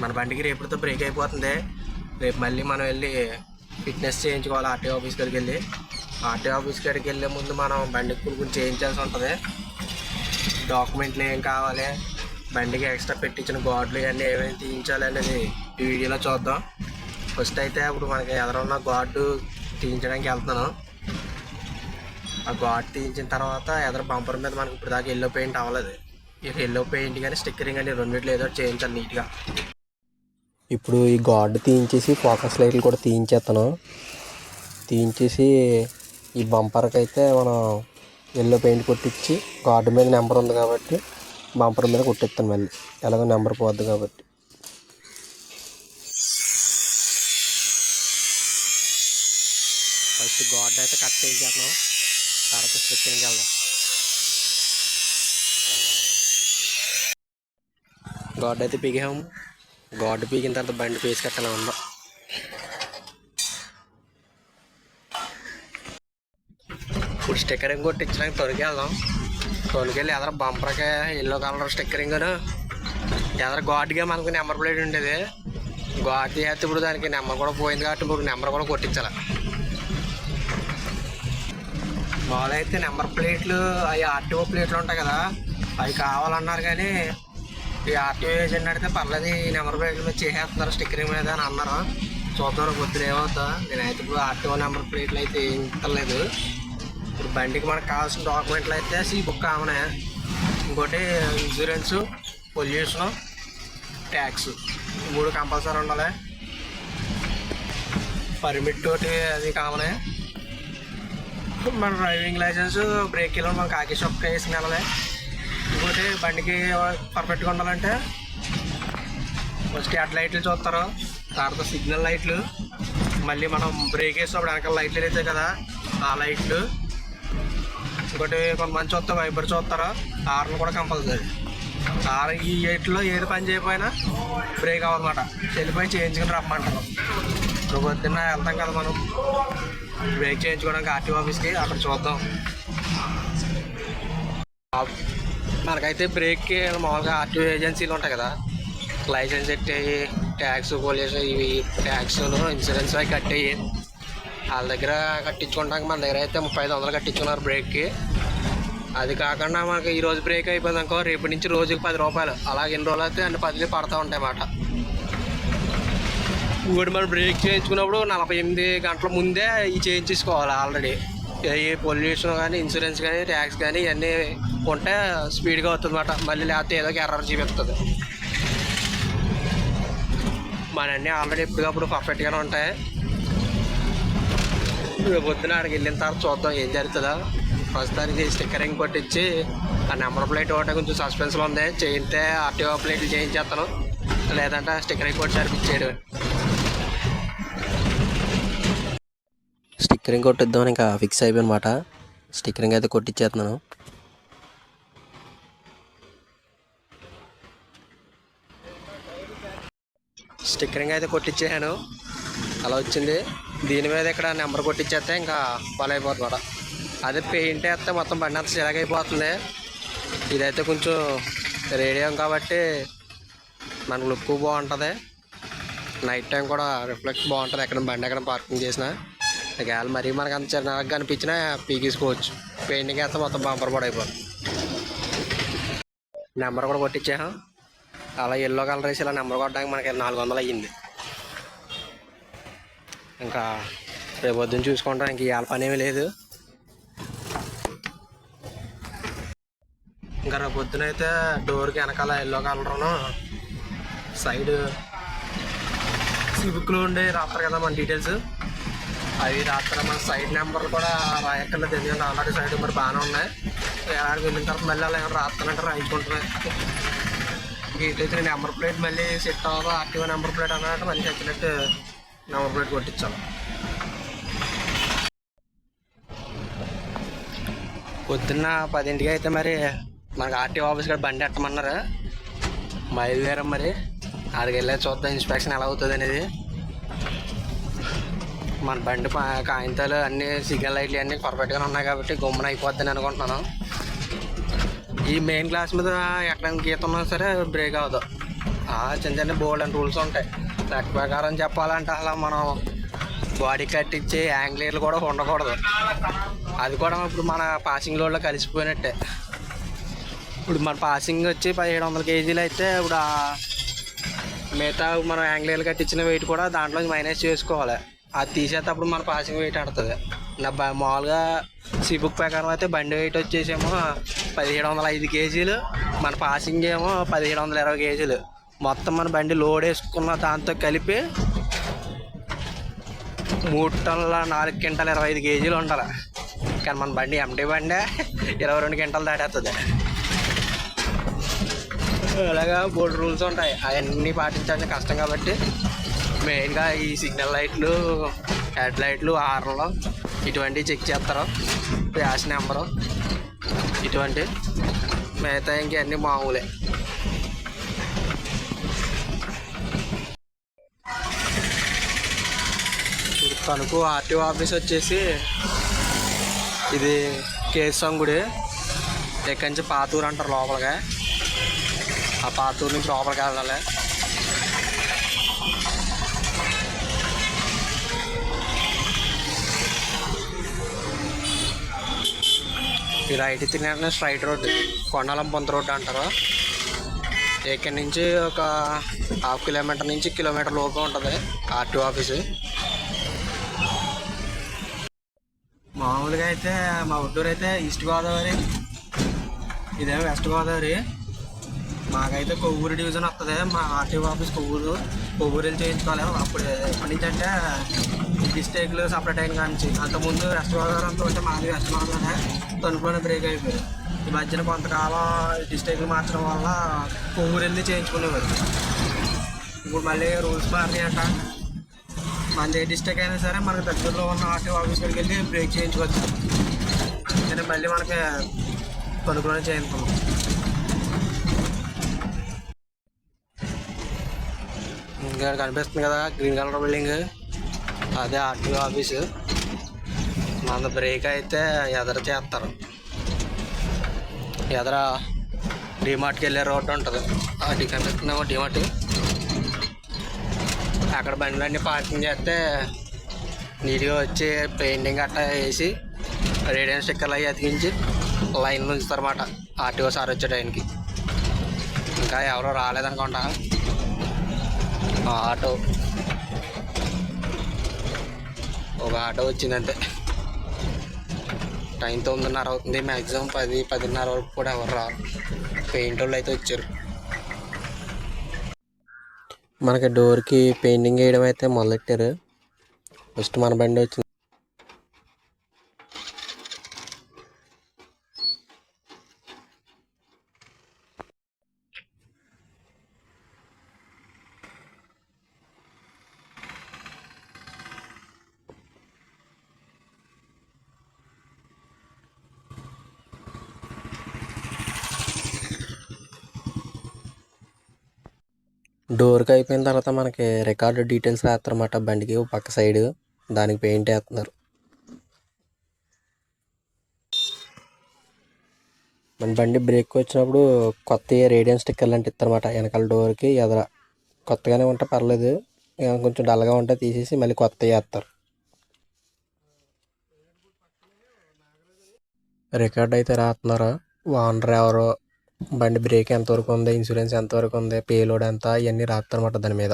మన బండికి రేపుతో బ్రేక్ అయిపోతుంది. రేపు మళ్ళీ మనం వెళ్ళి ఫిట్నెస్ చేయించుకోవాలి ఆర్టీఓ ఆఫీస్ కాడికి వెళ్ళి. ఆర్టీఓ ఆఫీస్ కాడికి వెళ్ళే ముందు మనం బండికి కొన్ని చేయించాల్సి ఉంటుంది. డాక్యుమెంట్లు ఏం కావాలి బండికి ఎక్స్ట్రా పెట్టించిన గాడ్లు ఇవన్నీ ఏమేమి తీయించాలి అనేది ఈ వీడియోలో చూద్దాం. ఫస్ట్ అయితే ఇప్పుడు మనకి ఎదరున్న గార్డు తీయించడానికి వెళ్తున్నాను. ఆ గాడ్ తీయించిన తర్వాత ఎదర బంపర్ మీద మనకి ఇప్పుడు దాకా ఎల్లో పెయింట్ అవ్వలేదు. ఇక ఎల్లో పెయింట్ కానీ స్టిక్కరింగ్ కానీ రెండింటిలో ఏదో చేయించాలి నీట్గా ఇప్పుడు ఈ గాడ్ తీయించేసి ఫోకస్ లైట్లు కూడా తీయించేస్తాను తీయించేసి ఈ బంపర్కి అయితే మనం ఎల్లో పెయింట్ కొట్టించి గాడ్ మీద నెంబర్ ఉంది కాబట్టి బంపర్ మీద కొట్టిస్తాను మళ్ళీ. ఎలాగో నెంబర్ పోద్ది కాబట్టి. ఫస్ట్ గాడ్ అయితే కట్ చేయించేస్తున్నాం తర్వాత స్టిచ్చింగ్కి వెళ్దాం గాడ్ అయితే పీకాము గాడ్ పీకిన తర్వాత బండి పేసి కట్టాలి ఉందా ఇప్పుడు స్టిక్కరింగ్ కొట్టించడానికి తొలికి వెళ్దాం తొలికెళ్ళి ఎదర బంపర్కి ఎల్లో కలర్ స్టిక్కరింగ్ ఎదర గాడ్గా మనకు నెంబర్ ప్లేట్ ఉండేది. గాడ్ చేస్తే ఇప్పుడు దానికి నెంబర్ కూడా పోయింది కాబట్టి ఇప్పుడు నెంబర్ కూడా కొట్టించాలి. మామూలు అయితే నెంబర్ ప్లేట్లు అవి ఆర్టీఓ ప్లేట్లు ఉంటాయి కదా అవి కావాలన్నారు కానీ ఈ ఆర్టీఓ ఏజెంట్ అడిగితే పర్లేదు ఈ నెంబర్ ప్లేట్ మీద చేసేస్తున్నారు స్టిక్కరింగ్ మీద అని అన్నారు. చూద్దాం పొద్దున ఏమవుతా నేనైతే ఇప్పుడు ఆర్టీఓ నెంబర్ ప్లేట్లు అయితే ఏం ఇస్తలేదు ఇప్పుడు బండికి మనకు కావాల్సిన డాక్యుమెంట్లు అయితే సీ బుక్ కావనే ఇంకోటి ఇన్సూరెన్సు పొల్యూషను ట్యాక్స్. మూడు కంపల్సరీ ఉండాలి. పర్మిట్ తోటి అది కావనే మన డ్రైవింగ్ లైసెన్స్ బ్రేకీలో మనం కాకి షాప్కి వేసుకుని వెళ్ళాలి. ఇంకోటి బండికి పర్ఫెక్ట్గా ఉండాలంటే ఫస్ట్ హెడ్ లైట్లు చూస్తారు. తర్వాత సిగ్నల్ లైట్లు. మళ్ళీ మనం బ్రేక్ వేసినప్పుడు వెనకాల లైట్లు వెళ్తాయి కదా ఆ లైట్లు. ఇంకోటి కొంతమంది చూస్తారు వైబర్ చూస్తారు. ఆర్లు కూడా కంపల్సరీ ఆర్ ఈ ఎయిట్లో ఏది పని చేయకపోయినా బ్రేక్ అవ్వదన్నమాట. వెళ్ళిపోయి చేయించుకుని రమ్మంటారు. ఇప్పుడు పొద్దున్న వెళ్తాం కదా మనం. బ్రేక్ చేయించుకోవడానికి ఆర్టీఓ ఆఫీస్కి అక్కడ చూద్దాం. మనకైతే బ్రేక్కి మామూలుగా ఆర్టీఓ ఏజెన్సీలు ఉంటాయి కదా. లైసెన్స్ ఎట్టేయి ట్యాక్స్ పొల్యూషన్ ఇవి ట్యాక్స్ ఇన్సూరెన్స్ అవి కట్టేవి వాళ్ళ దగ్గర కట్టించుకోవడానికి మన దగ్గర అయితే ముప్పై ఐదు వందలు కట్టించుకున్నారు బ్రేక్కి అది కాకుండా మనకి ఈ రోజు బ్రేక్ అయిపోయింది అనుకో రేపటి నుంచి రోజుకి పది రూపాయలు. అలాగే ఎన్ని రోజులు అయితే అన్ని పదిలు పడతా ఉంటాయి అన్నమాట. ఇప్పుడు మనం బ్రేక్ చేయించుకున్నప్పుడు నలభై ఎనిమిది గంటల ముందే ఈ చేయించేసుకోవాలి ఆల్రెడీ ఈ పొల్యూషన్ కానీ ఇన్సూరెన్స్ కానీ ట్యాక్స్ కానీ ఇవన్నీ ఉంటే స్పీడ్గా అవుతుంది మళ్ళీ లేకపోతే ఏదో ఒక ఎర్రర్ చూపిస్తుంది మన అన్నీ ఆల్రెడీ ఎప్పటికప్పుడు పర్ఫెక్ట్గానే ఉంటాయి. రేపు పొద్దున అక్కడికి వెళ్ళిన తర్వాత చూద్దాం ఏం జరుగుతుందో. ప్రస్తుతానికి స్టిక్కరింగ్ పట్టించి ఆ నెంబర్ ప్లేట్ ఒకటి కొంచెం సస్పెన్స్లో ఉంది. చేయితే ఆర్టీఓ ప్లేట్లు చేయించేస్తాను లేదంటే స్టిక్కరింగ్ కొట్టి సరిపించేయడం స్టిక్కరింగ్ కొట్టిద్దాం ఇంకా ఫిక్స్ అయిపోయానమాట. స్టిక్కరింగ్ అయితే కొట్టించేస్తున్నాను స్టిక్కరింగ్ అయితే కొట్టించేసాను అలా వచ్చింది. దీని మీద ఇక్కడ నెంబర్ కొట్టించేస్తే ఇంకా పలైపోతుంది అయిపోతుంది కూడా అదే పెయింట్ వేస్తే మొత్తం బండి అంతా చిరగైపోతుంది ఇదైతే కొంచెం రేడియం కాబట్టి మనకు లుక్ బాగుంటుంది. నైట్ టైం కూడా రిఫ్లెక్ట్ బాగుంటుంది. ఎక్కడ బండి ఎక్కడ పార్కింగ్ చేసినా. ఒకవేళ మరీ మనకు అంత చిన్నగా కనిపించినా పీకేసుకోవచ్చు. పెయింటింగ్ వేస్తే మొత్తం బంపర్ కూడా అయిపోతుంది నెంబర్ కూడా కొట్టించాం అలా ఎల్లో కలర్ వేసి ఇలా నెంబర్ కొట్టడానికి మనకి నాలుగు వందలు అయ్యింది. ఇంకా రేపు పొద్దున్న చూసుకుంటాం ఇంక ఇవాళ పని ఏమీ లేదు. ఇంకా రేపు పొద్దున అయితే డోర్కి వెనకాల ఎల్లో కలర్ను సైడ్ సిబుక్లో ఉండే రాస్తారు కదా మన డీటెయిల్స్ అవి రాత్ర మన సైడ్ నెంబర్లు కూడా రాయక్కర్లేదు ఎందుకంటే ఆల్రెడీ సైడ్ నెంబర్ బాగానే ఉన్నాయి. ఏడాదికి వెళ్ళిన తర్వాత మళ్ళీ అలా ఏమైనా రాస్తానంటే రాయించుకుంటున్నాయి ఇటైతే నెంబర్ ప్లేట్ మళ్ళీ సెట్ అవ్వదు ఆర్టీఓ నెంబర్ ప్లేట్ అన్నట్టు మళ్ళీ వచ్చినట్టు నెంబర్ ప్లేట్ కొట్టించాలి. పొద్దున్న పదింటికి అయితే మరి మనకు ఆర్టీఓ ఆఫీస్ కాడ బండి ఎట్టమన్నారు బయలుదేరం మరి. అక్కడికి వెళ్ళి చూద్దాం ఇన్స్పెక్షన్ ఎలా అవుతుంది అనేది. మన బండి కాగితాలు అన్ని సిగ్నల్ లైట్లు అన్నీ పర్ఫెక్ట్గానే ఉన్నాయి కాబట్టి గమ్మున అయిపోద్దని అనుకుంటున్నాను. ఈ మెయిన్ క్లాస్ మీద ఎక్కడ గీత ఉన్నా సరే బ్రేక్ అవ్వదు. ఆ, చిన్న చిన్న బోల్డ్ అండ్ రూల్స్ ఉంటాయి. లెక్క ప్రకారం చెప్పాలంటే అసలు మనం బాడీ కట్టించి యాంగ్లీర్లు కూడా ఉండకూడదు. అది కూడా ఇప్పుడు మన పాసింగ్ లోడ్లో కలిసిపోయినట్టే. ఇప్పుడు మన పాసింగ్ వచ్చి పదిహేడు వందల కేజీలు అయితే ఇప్పుడు మిగతా మనం యాంగ్లీర్లు కట్టించిన వెయిట్ కూడా దాంట్లో మైనస్ చేసుకోవాలి. అది తీసేటప్పుడు మన పాసింగ్ వెయిట్ ఆడుతుంది. నా బ మామూలుగా సిబుక్ ప్రకారం అయితే బండి వెయిట్ వచ్చేసేమో పదిహేడు వందల ఐదు కేజీలు. మన పాసింగ్ ఏమో పదిహేడు వందల ఇరవై కేజీలు. మొత్తం మన బండి లోడ్ వేసుకున్న దాంతో కలిపి మూడు టన్నుల నాలుగు క్వింటాల ఇరవై ఐదు కేజీలు ఉండాలి. కానీ మన బండి ఎంటీ బండి ఇరవై రెండు క్వింటాలు దాటేస్తుంది అలాగా బోర్డు రూల్స్ ఉంటాయి. అవన్నీ పాటించాల్సిన కష్టం కాబట్టి మెయిన్గా ఈ సిగ్నల్ లైట్లు హెడ్ లైట్లు హార్న్లు ఇటువంటివి చెక్ చేస్తారు. ప్యాస్ నెంబరు ఇటువంటి మిగతా ఇంకన్నీ మామూలే. తణుకు ఆర్టీఓ ఆఫీస్ వచ్చేసి ఇది కేశం గుడి. ఇక్కడి నుంచి పాతూరు అంటారు లోపలగా ఆ పాతూరు నుంచి లోపలికి వెళ్ళాలి. ఈ రైట్ తిరిగిన స్ట్రైట్ రోడ్ కొండలం పొంత రోడ్డు అంటారు. ఇక్కడి నుంచి ఒక హాఫ్ కిలోమీటర్ నుంచి కిలోమీటర్ లోపు ఉంటుంది ఆర్టీ ఆఫీసు. మామూలుగా అయితే మా ఉద్దూరు అయితే ఈస్ట్ గోదావరి ఇదేమో వెస్ట్ గోదావరి. మాకైతే కొవ్వూరు డివిజన్ వస్తుంది మా ఆర్టీఓ ఆఫీస్ కొవ్వూరు కొవ్వూరు వెళ్ళి చేయించుకోవాలి. అప్పుడు ఎప్పటి నుంచి అంటే డిస్ట్రిక్ట్లు సపరేట్ అయిన కానించి అంతకుముందు వెస్ట్ గోదావరి అంతా ఉంటే మాది వెస్ట్ గోదావరి తణుకులోనే బ్రేక్ అయిపోయింది. ఈ మధ్యన కొంతకాలం డిస్టేక్లు మార్చడం వల్ల కొవ్వూరు వెళ్ళి చేయించుకునేవారు. ఇప్పుడు మళ్ళీ రూల్స్ మారినాయట. మన ఏ డిస్ట్రిక్ట్ అయినా సరే మనకు దగ్గరలో ఉన్న ఆర్టీఓ ఆఫీస్ దగ్గరికి వెళ్ళి బ్రేక్ చేయించుకోవచ్చు. కానీ మళ్ళీ మనకి తణుకులోనే చేయించుకున్నాం. ఇంకా కనిపిస్తుంది కదా గ్రీన్ కలర్ బిల్డింగ్ అదే ఆర్టీఓ ఆఫీసు. మన బ్రేక్ అయితే ఎదర చేస్తారు. ఎదర డిమార్ట్కి వెళ్ళే రోడ్డు ఉంటుంది. అది కనిపిస్తుందేమో డిమార్ట్. అక్కడ బండ్లన్నీ పార్కింగ్ చేస్తే నీట్గా వచ్చి పెయింటింగ్ అట్టా వేసి రేడియం స్టిక్కర్లు అవి అతికించి లైన్ ఉంచుతారన్నమాట ఆర్టీఓ సార్ వచ్చే టైంకి. ఇంకా ఎవరో రాలేదనుకుంటా. ఆటో ఒక ఆటో వచ్చిందంటే. టైం తొమ్మిదిన్నర అవుతుంది మ్యాక్సిమం పది పదిన్నర వరకు కూడా ఎవరు రారు. పెయింట్ వాళ్ళు అయితే వచ్చారు. మనకి డోర్కి పెయింటింగ్ వేయడం అయితే మొదలెట్టారు. ఫస్ట్ మన బండి వచ్చింది. డోర్కి అయిపోయిన తర్వాత మనకి రికార్డు డీటెయిల్స్ రాస్తారన్నమాట బండికి పక్క సైడ్. దానికి పెయింట్ వేస్తున్నారు. మన బండి బ్రేక్ వచ్చినప్పుడు కొత్త రేడియం స్టిక్కర్ లాంటి ఇస్తారన్నమాట. వెనకాల డోర్కి ఎదర. కొత్తగానే ఉంటే పర్లేదు. కొంచెం డల్గా ఉంటే తీసేసి మళ్ళీ కొత్త వేస్తారు. రికార్డ్ అయితే రాస్తున్నారు? ఓనర్ ఎవరో? బండి బ్రేక్ ఎంతవరకు ఉంది ఇన్సూరెన్స్ ఎంతవరకు ఉంది పేలోడ్ ఎంత ఇవన్నీ రాస్తారనమాట దాని మీద.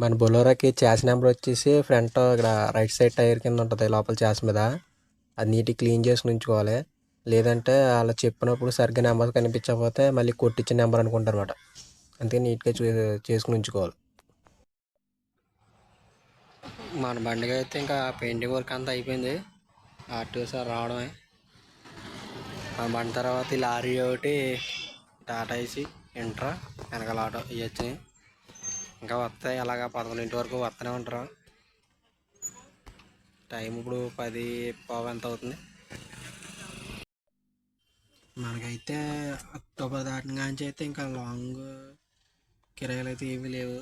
మన బొలోరాకి చాస్ నెంబర్ వచ్చేసి ఫ్రంట్ ఇక్కడ రైట్ సైడ్ టైర్ కింద ఉంటుంది లోపల చాస్ మీద. అది నీట్గా క్లీన్ చేసి ఉంచుకోవాలి. లేదంటే అలా చెప్పినప్పుడు సరిగ్గా నెంబర్ కనిపించకపోతే మళ్ళీ కొట్టించిన నెంబర్ అనుకుంటారు అనమాట అందుకే నీట్గా చూ చేసుకుని ఉంచుకోవాలి. మన బండికి అయితే ఇంకా పెయింటింగ్ వర్క్ అంతా అయిపోయింది. ఆర్టీఓ సార్ రావడమే. మన బండి తర్వాత ఈ లారీ ఒకటి టాటా ఏసీ ఇంట్రా వెనకాల ఆటో ఇవి వచ్చినాయి. ఇంకా వస్తాయి. అలాగా పదకొండింటి వరకు వస్తూనే ఉంటారు. టైం ఇప్పుడు పది పావు ఎంత అవుతుంది? మనకైతే అక్టోబర్ దాటిన కాంచి అయితే ఇంకా లాంగ్ కిరాయిలు అయితే ఏమీ లేవు.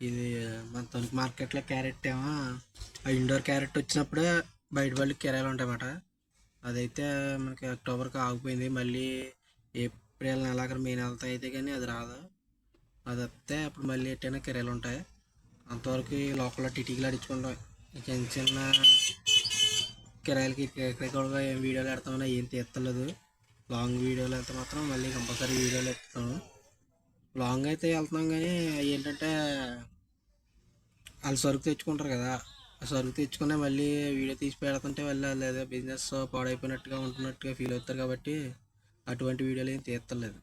ఇది మన తణుకు మార్కెట్లో క్యారెట్ ఏమో ఆ ఇండోర్ క్యారెట్ వచ్చినప్పుడే బయట వాళ్ళకి కిరాయిలు ఉంటాయన్నమాట. అదైతే మనకి అక్టోబర్కి ఆగిపోయింది. మళ్ళీ ఏప్రిల్ నెలాఖరు మే నెలతో అయితే కానీ అది రాదు. అది వస్తే అప్పుడు మళ్ళీ ఎట్టైనా కిరాయిలు ఉంటాయి. అంతవరకు లోపల లోకల్లో అడించుకుంటాం చిన్న చిన్న కిరాయిలకి ఎక్కడెక్కడ ఏం వీడియోలు పెడతామన్నా ఏం తీస్తలేదు లాంగ్ వీడియోలు అయితే మాత్రం మళ్ళీ కంపల్సరీ వీడియోలు ఎత్తుతాను లాంగ్ అయితే వెళ్తున్నాం కానీ అవి ఏంటంటే వాళ్ళు సరుకు తెచ్చుకుంటారు కదా. సరుకు తెచ్చుకునే మళ్ళీ వీడియో తీసి పెడుతుంటే మళ్ళీ లేదా బిజినెస్ పాడైపోయినట్టుగా ఉంటున్నట్టుగా ఫీల్ అవుతారు కాబట్టి అటువంటి వీడియోలు ఏం తీస్తలేదు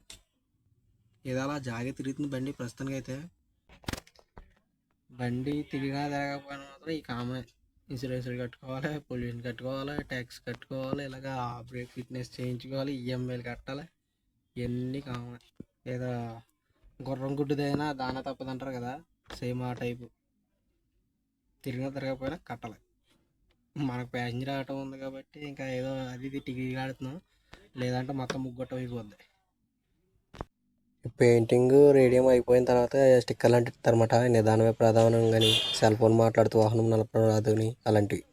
ఏదో అలా జాగ్రత్త తిరుగుతుంది బండి ప్రస్తుతానికి అయితే బండి తిరిగినా తిరగకపోయినా మాత్రం ఈ కామనే ఇన్సూరెన్స్ కట్టుకోవాలి పొల్యూషన్ కట్టుకోవాలి ట్యాక్స్ కట్టుకోవాలి ఇలాగా బ్రేక్ ఫిట్నెస్ చేయించుకోవాలి ఈఎంఐలు కట్టాలి ఇవన్నీ కామన్ ఏదో గుర్రం గుడ్డుదైనా దాన తప్పదంటారు కదా సేమ్ ఆ టైపు తిరిగినా తిరగకపోయినా కట్టాలి. మనకు ప్యాసింజర్ ఆటం ఉంది కాబట్టి ఇంకా ఏదో అది ఇది టికెట్ ఆడుతున్నాం. లేదంటే మొత్తం ముగ్గొట్టం అయిపోద్ది. పెయింటింగ్ రేడియం అయిపోయిన తర్వాత స్టిక్కర్లు అంటే ఇస్తారన్నమాట నిదానమే ప్రధానం కానీ సెల్ ఫోన్ మాట్లాడుతూ వాహనం నలపడం రాదు అని అలాంటివి.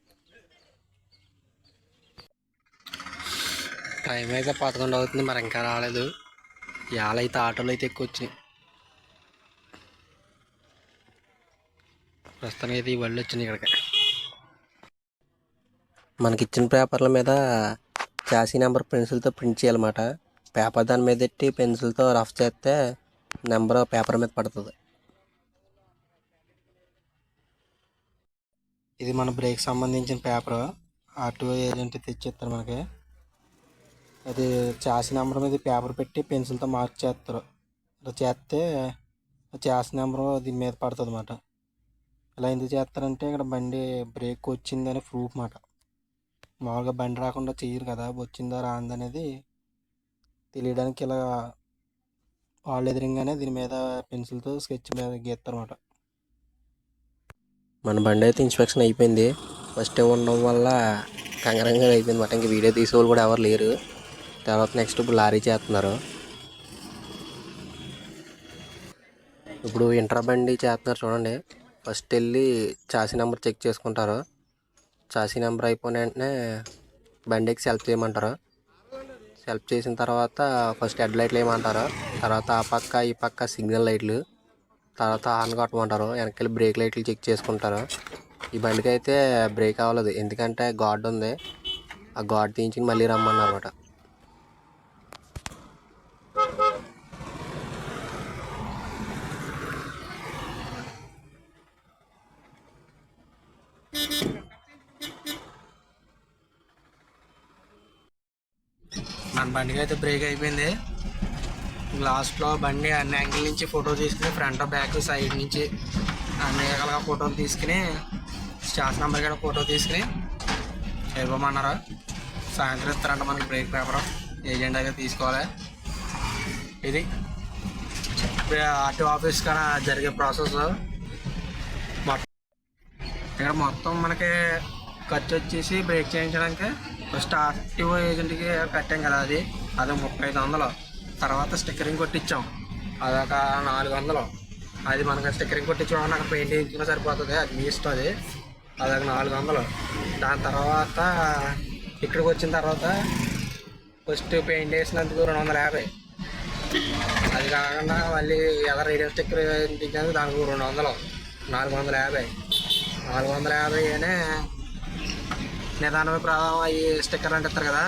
టైం అయితే పదకొండు అవుతుంది మరి ఇంకా రాలేదు. ఇవాళ అయితే ఆటోలు అయితే ఎక్కువ వచ్చినాయి ప్రస్తుతానికి అయితే ఈ బళ్ళు వచ్చినాయి ఇక్కడికి. మనకి ఇచ్చిన పేపర్ల మీద చాసీ నెంబర్ పెన్సిల్తో ప్రింట్ చేయాలన్నమాట. పేపర్ దాని మీద పెట్టి పెన్సిల్తో రఫ్ చేస్తే నెంబర్ పేపర్ మీద పడుతుంది. ఇది మన బ్రేక్ సంబంధించిన పేపర్. ఆర్టీఓ ఏజెంట్ తెచ్చిస్తారు మనకి. అది చాసీ నెంబర్ మీద పేపర్ పెట్టి పెన్సిల్తో మార్క్ చేస్తారు. చేస్తే చాసీ నెంబర్ దీని మీద పడుతుంది అన్నమాట ఇలా ఎందుకు చేస్తారంటే ఇక్కడ బండి బ్రేక్ వచ్చిందని ప్రూఫ్ మాట. మామూలుగా బండి రాకుండా చేయరు కదా వచ్చిందా రాంది అనేది తెలియడానికి ఇలా వాళ్ళు ఎదురుగానే దీని మీద పెన్సిల్తో స్కెచ్ మీద గీస్తారు అనమాట మన బండి అయితే ఇన్స్పెక్షన్ అయిపోయింది. ఫస్ట్ టైం ఉండడం వల్ల కంగరంగా అయిపోయింది మాట. ఇంక వీడియో తీసే వాళ్ళు కూడా ఎవరు లేరు. తర్వాత నెక్స్ట్ ఇప్పుడు లారీ చేస్తున్నారు. ఇప్పుడు ఇంటర్ బండి చేస్తున్నారు చూడండి. ఫస్ట్ వెళ్ళి చాసీ నెంబర్ చెక్ చేసుకుంటారు. చాసీ నెంబర్ అయిపోయిన వెంటనే బండికి సెల్ఫ్ చేయమంటారు. సెల్ఫ్ చేసిన తర్వాత ఫస్ట్ హెడ్ లైట్లు వేయమంటారు. తర్వాత ఆ పక్క ఈ పక్క సిగ్నల్ లైట్లు తర్వాత ఆన్ కొట్టమంటారు. వెనకెళ్ళి బ్రేక్ లైట్లు చెక్ చేసుకుంటారు. ఈ బండికి అయితే బ్రేక్ అవ్వలేదు. ఎందుకంటే గాడ్ ఉంది. ఆ గాడ్ తీయించి మళ్ళీ రమ్మన్నారు అనమాట మన బండికి అయితే బ్రేక్ అయిపోయింది లాస్ట్లో బండి అన్ని యాంగిల్ నుంచి ఫోటో తీసుకుని ఫ్రంట్ బ్యాక్ సైడ్ నుంచి అన్ని రకాలుగా ఫోటోలు తీసుకుని స్టాఫ్ నెంబర్ కూడా ఫోటో తీసుకుని ఇవ్వమన్నారు. సాయంత్రం ఇస్తారంట మనకి బ్రేక్ పేపర్ ఏజెంట్ అయితే తీసుకోవాలి. ఇది ఆర్టీ ఆఫీస్ కన్నా జరిగే ప్రాసెస్ మొత్తం ఇక్కడ మొత్తం మనకి ఖర్చు వచ్చేసి బ్రేక్ చేయించడానికి ఫస్ట్ ఆర్టీఓ ఏజెంట్కి కట్టాం కదా అది. అది ముప్పై ఐదు వందలు తర్వాత స్టిక్కరింగ్ కొట్టించాం అదొక నాలుగు వందలు అది మనకు స్టిక్కరింగ్ కొట్టించడం నాకు పెయింట్ వేయించుకున్నా సరిపోతుంది. అది మీ ఇష్టం అది. అదొక నాలుగు వందలు దాని తర్వాత ఇక్కడికి వచ్చిన తర్వాత ఫస్ట్ పెయింట్ వేసినందుకు రెండు వందల యాభై. అది కాకుండా మళ్ళీ ఎదర రేడియో స్టిక్కర్ వేయించినందుకు దానికి రెండు వందలు. నాలుగు వందల యాభై. నాలుగు వందల యాభై అనే నిదానమే ప్రాధాన్యం అయ్యి స్టిక్కర్ అంటే ఇస్తారు కదా?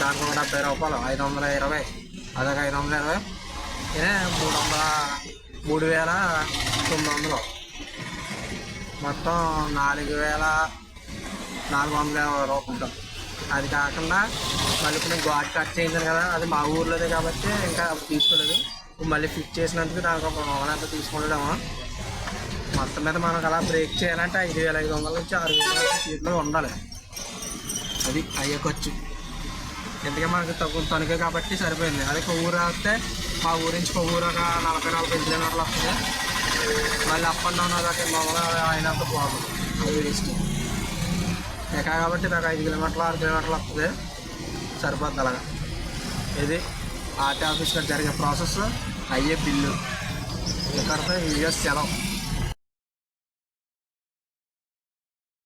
దానికి ఒక డెబ్బై రూపాయలు ఐదు వందల ఇరవై. అదొక ఐదు వందల ఇరవై. ఇదే మూడు వందల మూడు వేల తొమ్మిది వందలు. మొత్తం నాలుగు వేల నాలుగు వందల రూపాయలు అది కాకుండా మళ్ళీ ఇప్పుడు నేను గాడ్ కట్ చేయించాను కదా అది మా ఊర్లోదే కాబట్టి ఇంకా తీసుకోలేదు. మళ్ళీ ఫిట్ చేసినందుకు దానికి ఒక వందల ఎంత తీసుకుంటాము మొత్తం మీద మనకు అలా బ్రేక్ చేయాలంటే ఐదు వేల ఐదు వందల నుంచి ఆరు వేల సీట్లు సీట్లో ఉండాలి. అది అయ్యే ఖర్చు ఎందుకంటే మనకి తగ్గు తణుకే కాబట్టి సరిపోయింది. అదే ఊరు వస్తే మా ఊరి నుంచి కొవ్వూరు ఒక నలభై నలభై కిలోమీటర్లు వస్తుంది. మళ్ళీ అప్పన్న అండ్ డౌన్ మామూలుగా అయినంత పోదు అది వేస్ట్. ఎక్కడ కాబట్టి నాకు ఐదు కిలోమీటర్లు ఆరు కిలోమీటర్లు వస్తుంది. సరిపోద్ది అలాగా. ఇది ఆర్టీ ఆఫీస్లో జరిగే ప్రాసెస్ అయ్యే బిల్లు. ఇక్కడితో వీడియోస్ సెలవు.